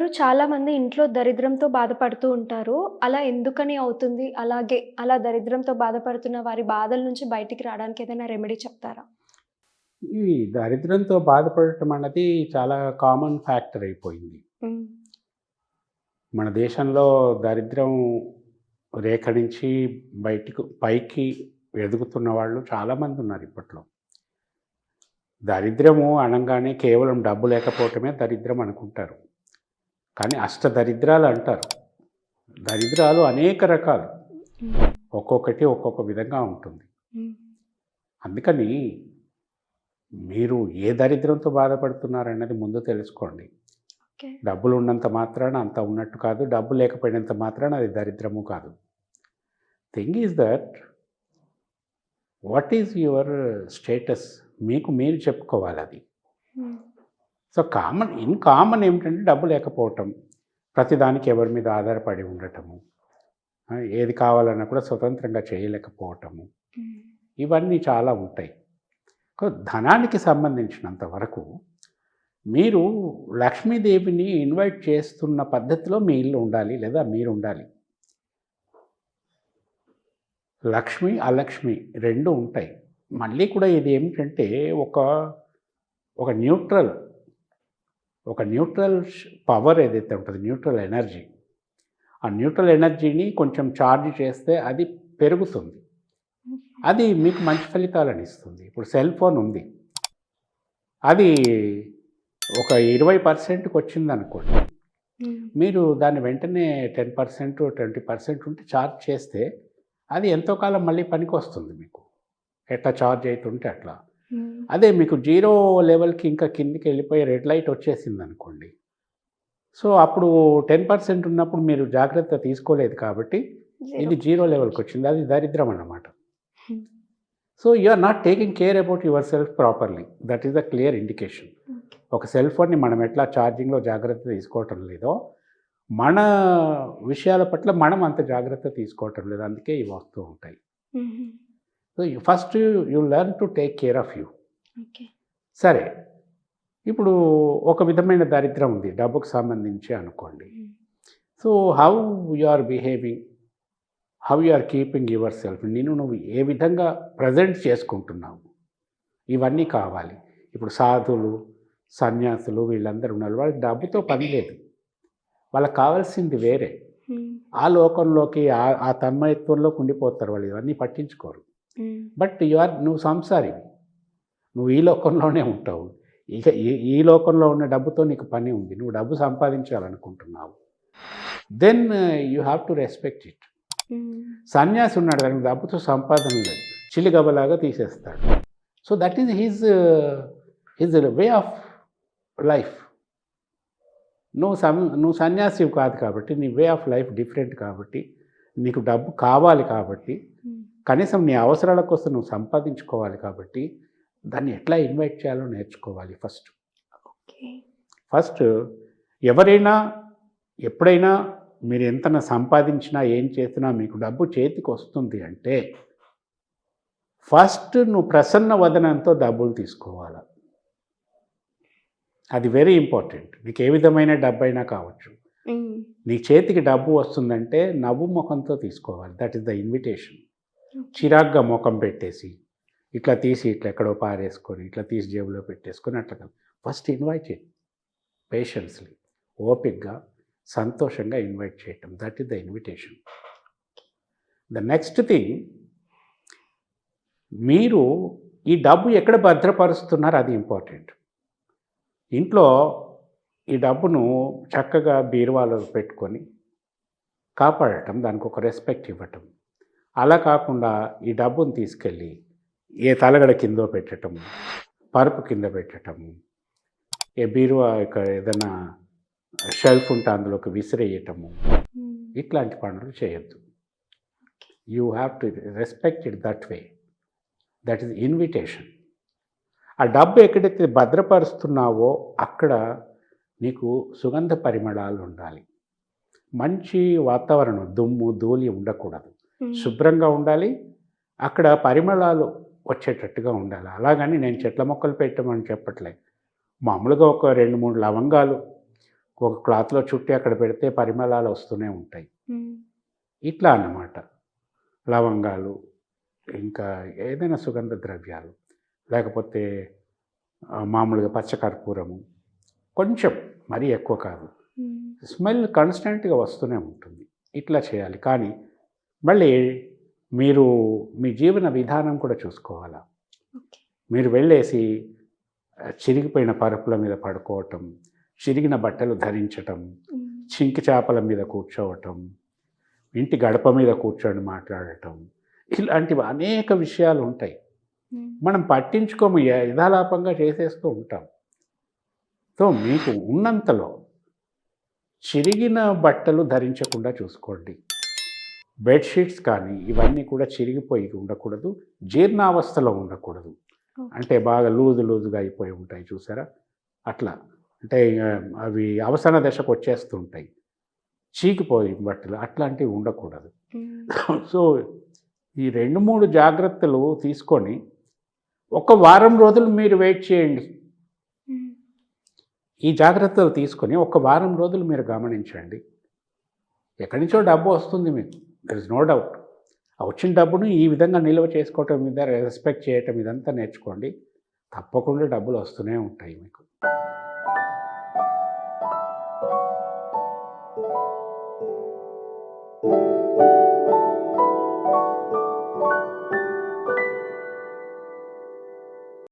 ఎవరు చాలామంది ఇంట్లో దరిద్రంతో బాధపడుతూ ఉంటారు. అలా ఎందుకని అవుతుంది? అలాగే అలా దరిద్రంతో బాధపడుతున్న వారి బాధల నుంచి బయటికి రావడానికి ఏదైనా రెమెడీ చెప్తారా? ఈ దరిద్రంతో బాధపడటం అన్నది చాలా కామన్ ఫ్యాక్టర్ అయిపోయింది. మన దేశంలో దరిద్రం రేఖ నుంచి బయటికి పైకి ఎదుగుతున్న వాళ్ళు చాలామంది ఉన్నారు ఇప్పట్లో. దరిద్రము అనంగానే కేవలం డబ్బు లేకపోవటమే దరిద్రం అనుకుంటారు. కానీ అష్టదరిద్రాలు అంటారు. దరిద్రాలు అనేక రకాలు. ఒక్కొక్కటి ఒక్కొక్క విధంగా ఉంటుంది. అందుకని మీరు ఏ దరిద్రంతో బాధపడుతున్నారన్నది ముందు తెలుసుకోండి. డబ్బులు ఉన్నంత మాత్రాన అంత ఉన్నట్టు కాదు. డబ్బు లేకపోయినంత మాత్రాన అది దరిద్రము కాదు. Thing is that what is your status మీకు మీరు చెప్పుకోవాలి అది. సో కామన్ ఇన్ కామన్ ఏమిటంటే డబ్బు లేకపోవటం. ప్రతిదానికి ఎవరి మీద ఆధారపడి ఉండటము. ఏది కావాలన్నా కూడా స్వతంత్రంగా చేయలేకపోవటము. ఇవన్నీ చాలా ఉంటాయి. ధనానికి సంబంధించినంత వరకు మీరు లక్ష్మీదేవిని ఇన్వైట్ చేస్తున్న పద్ధతిలో మీ ఇల్లు ఉండాలి. లేదా మీరు ఉండాలి. లక్ష్మి, అలక్ష్మి 2 ఉంటాయి. మళ్ళీ కూడా ఇది ఏమిటంటే ఒక ఒక న్యూట్రల్ ఒక న్యూట్రల్ పవర్ ఏదైతే ఉంటదో న్యూట్రల్ ఎనర్జీ. ఆ న్యూట్రల్ ఎనర్జీని కొంచెం చార్జ్ చేస్తే అది పెరుగుతుంది. అది మీకు మంచి ఫలితాలను ఇస్తుంది. ఇప్పుడు సెల్ ఫోన్ ఉంది. అది ఒక 20%కి వచ్చిందనుకోండి. హ్మ్. మీరు దాన్ని వెంటనే 10%, 20% ఉంటే చార్జ్ చేస్తే అది ఎంతో కాలం మళ్ళీ పనికొస్తుంది మీకు. ఎట్లా చార్జ్ అయితుంటే అట్లా. అదే మీకు జీరో లెవెల్‌కి ఇంకా కిందకి వెళ్ళిపోయి రెడ్ లైట్ వచ్చేసిందనుకోండి. సో, అప్పుడు 10% ఉన్నప్పుడు మీరు జాగ్రత్త తీసుకోలేదు కాబట్టి ఇది జీరో. జీరో లెవెల్‌కొచ్చింది. అది దరిద్రం అన్నమాట. So, you are not taking care about yourself properly. That is the clear indication. ఒక సెల్ ఫోన్‌ని మనం ఎట్లా ఛార్జింగ్‌లో జాగ్రత్త తీసుకోవటం లేదో, మన విషయాల పట్ల మనం అంత జాగ్రత్త తీసుకోవటం లేదు. అందుకే ఇవి వస్తూ ఉంటాయి. So, first you learn to take care of you. సరే. ఇప్పుడు ఒక విధమైన దరిద్రం ఉంది. డబ్బుకు సంబంధించి అనుకోండి. హ్మ్. So, how you are behaving? How you are keeping yourself? నిన్ను నువ్వు ఏ విధంగా ప్రెజెంట్ చేసుకుంటున్నావు? ఇవన్నీ కావాలి. ఇప్పుడు సాధువులు, సన్యాసులు వీళ్ళందరూ ఉన్నారు. వాళ్ళకి డబ్బుతో పని లేదు. వాళ్ళకి కావాల్సింది వేరే. హ్మ్. ఆ లోకంలోకి ఆ ఆ తన్మయత్వంలోకి ఉండిపోతారు వాళ్ళు. ఇవన్నీ పట్టించుకోరు. బట్ యు ఆర్ నువ్వు సంసారివి. నువ్వు ఈ లోకంలోనే ఉంటావు. ఇక ఈ ఈ లోకంలో ఉన్న డబ్బుతో నీకు పని ఉంది. నువ్వు డబ్బు సంపాదించాలనుకుంటున్నావు. Then you have to respect it. సన్యాసి ఉన్నాడు దానికి డబ్బుతో సంపాదన లేదు. చిల్లిగవ్వలాగా తీసేస్తాడు. So, that is his his way of life. నువ్వు సం నువ్వు సన్యాసివి కాదు కాబట్టి నీ వే ఆఫ్ లైఫ్ డిఫరెంట్ కాబట్టి నీకు డబ్బు కావాలి కాబట్టి. కనీసం నీ అవసరాల కోసం నువ్వు సంపాదించుకోవాలి కాబట్టి దాన్ని ఎట్లా ఇన్వైట్ చేయాలో నేర్చుకోవాలి ఫస్ట్. ఓకే. ఫస్ట్ ఎవరైనా ఎప్పుడైనా మీరు ఎంతన సంపాదించినా ఏం చేసినా మీకు డబ్బు చేతికి వస్తుంది అంటే ఫస్ట్ నువ్వు ప్రసన్న వదనంతో డబ్బులు తీసుకోవాలి. అది వెరీ ఇంపార్టెంట్. నీకు ఏ విధమైన డబ్బైనా కావచ్చు. నీ చేతికి డబ్బు వస్తుందంటే నవ్వు మొఖంతో తీసుకోవాలి. That is the invitation. చిరాగ్గా మొఖం పెట్టేసి, ఇట్లా తీసి ఇట్లా ఎక్కడో పారేసుకొని, ఇట్లా తీసి జేబులో పెట్టేసుకొని అట్లా కాదు. ఫస్ట్ ఇన్వైట్ చేయి. పేషెన్స్‌లీ, ఓపికగా, సంతోషంగా ఇన్వైట్ చేయటం. That is the invitation. The next thing మీరు ఈ డబ్బు ఎక్కడ భద్రపరుస్తున్నారు అది ఇంపార్టెంట్. ఇంట్లో ఈ డబ్బును చక్కగా బీరువాలో పెట్టుకొని కాపాడటం, దానికి ఒక రెస్పెక్ట్ ఇవ్వటం. అలా కాకుండా ఈ డబ్బును తీసుకెళ్ళి ఏ తలగడ కిందో పెట్టటము, పరుపు కింద పెట్టటము, ఏ బీరువా యొక్క ఏదైనా షెల్ఫ్ ఉంటే అందులోకి విసిరేయటము. హ్మ్. ఇట్లాంటి పనులు చేయొద్దు. You have to respect it that way. That is invitation. ఆ డబ్బు ఎక్కడైతే భద్రపరుస్తున్నావో అక్కడ నీకు సుగంధ పరిమళాలు ఉండాలి. మంచి వాతావరణం దుమ్ము, ధూళి ఉండకూడదు. శుభ్రంగా ఉండాలి. అక్కడ పరిమళాలు వచ్చేటట్టుగా ఉండాలి. అలాగని నేను చెట్ల మొక్కలు పెట్టమని చెప్పట్లే. మామూలుగా ఒక 2, 3 లవంగాలు, ఒక క్లాత్లో చుట్టి అక్కడ పెడితే పరిమళాలు వస్తూనే ఉంటాయి. ఇట్లా అన్నమాట లవంగాలు ఇంకా ఏదైనా సుగంధ ద్రవ్యాలు లేకపోతే మామూలుగా పచ్చకర్పూరము కొంచెం మరీ ఎక్కువ కాదు. స్మెల్ కాన్స్టెంట్గా వస్తూనే ఉంటుంది. ఇట్లా చేయాలి. కానీ మళ్ళీ మీరు మీ జీవన విధానం కూడా చూసుకోవాలా? మీరు వెళ్ళేసి చిరిగిపోయిన పరుపుల మీద పడుకోవటం చిరిగిన బట్టలు ధరించటం. చింకి చేపల మీద కూర్చోవటం ఇంటి గడప మీద కూర్చొని మాట్లాడటం ఇలాంటివి అనేక విషయాలు ఉంటాయి. మనం పట్టించుకోము యథాలాపంగా చేసేస్తూ ఉంటాం. సో మీకు ఉన్నంతలో చిరిగిన బట్టలు ధరించకుండా చూసుకోండి. బెడ్షీట్స్ కానీ ఇవన్నీ కూడా చిరిగిపోయి ఉండకూడదు. జీర్ణావస్థలో ఉండకూడదు. అంటే బాగా లూజు లూజుగా అయిపోయి ఉంటాయి చూసారా? అట్లా. అంటే అవి అవసాన దశకు వచ్చేస్తుంటాయి. చీకిపోయి బట్టలు అట్లాంటివి ఉండకూడదు. సో ఈ రెండు మూడు జాగ్రత్తలు తీసుకొని ఒక వారం రోజులు మీరు వెయిట్ చేయండి. ఈ జాగ్రత్తలు తీసుకొని ఒక వారం రోజులు మీరు గమనించండి. ఎక్కడి నుంచో డబ్బు వస్తుంది మీకు. దర్ ఇస్ నో డౌట్ వచ్చిన డబ్బును ఈ విధంగా నిల్వ చేసుకోవటం మీద రెస్పెక్ట్ చేయటం ఇదంతా నేర్చుకోండి. తప్పకుండా డబ్బులు వస్తూనే ఉంటాయి మీకు.